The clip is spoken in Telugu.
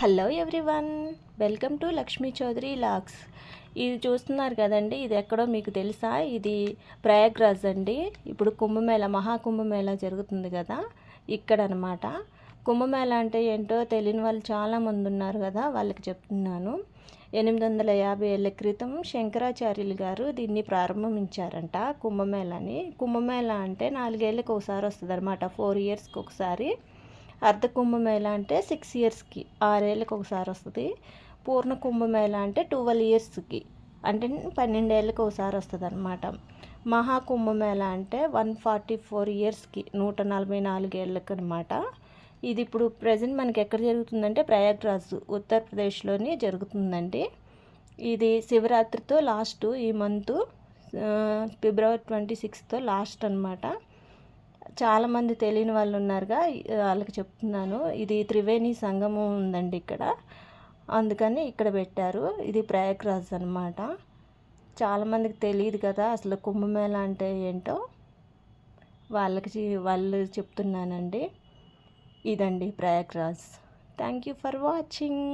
Hello everyone welcome to Lakshmi Chowdary lakhs ఇది చూస్తున్నారు కదండి ఇది ఎక్కడో మీకు తెలుసా? ఇది ప్రయాగ్రాజ్ అండి. ఇప్పుడు కుంభమేళ మహాకుంభమేళ జరుగుతుంది కదా ఇక్కడ అనమాట కుంభమేళ అంటే ఏంటో తెలియని వాళ్ళు చాలామంది ఉన్నారు కదా వాళ్ళకి చెప్తున్నాను. ఎనిమిది వందల యాభై ఏళ్ళ క్రితం శంకరాచార్యులు గారు దీన్ని ప్రారంభించారంట కుంభమేళని. కుంభమేళ అంటే నాలుగేళ్ళకి ఒకసారి వస్తుంది అనమాట ఫోర్ ఇయర్స్కి ఒకసారి. అర్ధ కుంభమేళ అంటే సిక్స్ ఇయర్స్కి ఆరేళ్ళకి ఒకసారి వస్తుంది. పూర్ణ కుంభమేళ అంటే ట్వెల్వ్ ఇయర్స్కి అంటే పన్నెండేళ్ళకి ఒకసారి వస్తుంది అనమాట మహాకుంభమేళ అంటే వన్ ఫార్టీ ఫోర్ ఇయర్స్కి నూట నలభై నాలుగేళ్ళకి అనమాట ఇది ఇప్పుడు ప్రజెంట్ మనకి ఎక్కడ జరుగుతుందంటే ప్రయాగ్రాజ్ ఉత్తరప్రదేశ్లోని జరుగుతుందండి. ఇది శివరాత్రితో లాస్ట్ ఈ మంత్ ఫిబ్రవరి ట్వంటీ సిక్స్తో లాస్ట్ అనమాట చాలామంది తెలియని వాళ్ళు ఉన్నారుగా వాళ్ళకి చెప్తున్నాను. ఇది త్రివేణి సంగమం ఉందండి ఇక్కడ. అందుకని ఇక్కడ పెట్టారు. ఇది ప్రయాగ్రాజ్ అనమాట చాలామందికి తెలియదు కదా అసలు కుంభమేళ అంటే ఏంటో. వాళ్ళకి వాళ్ళు చెప్తున్నానండి. ఇదండి Prayagraj. Thank you for watching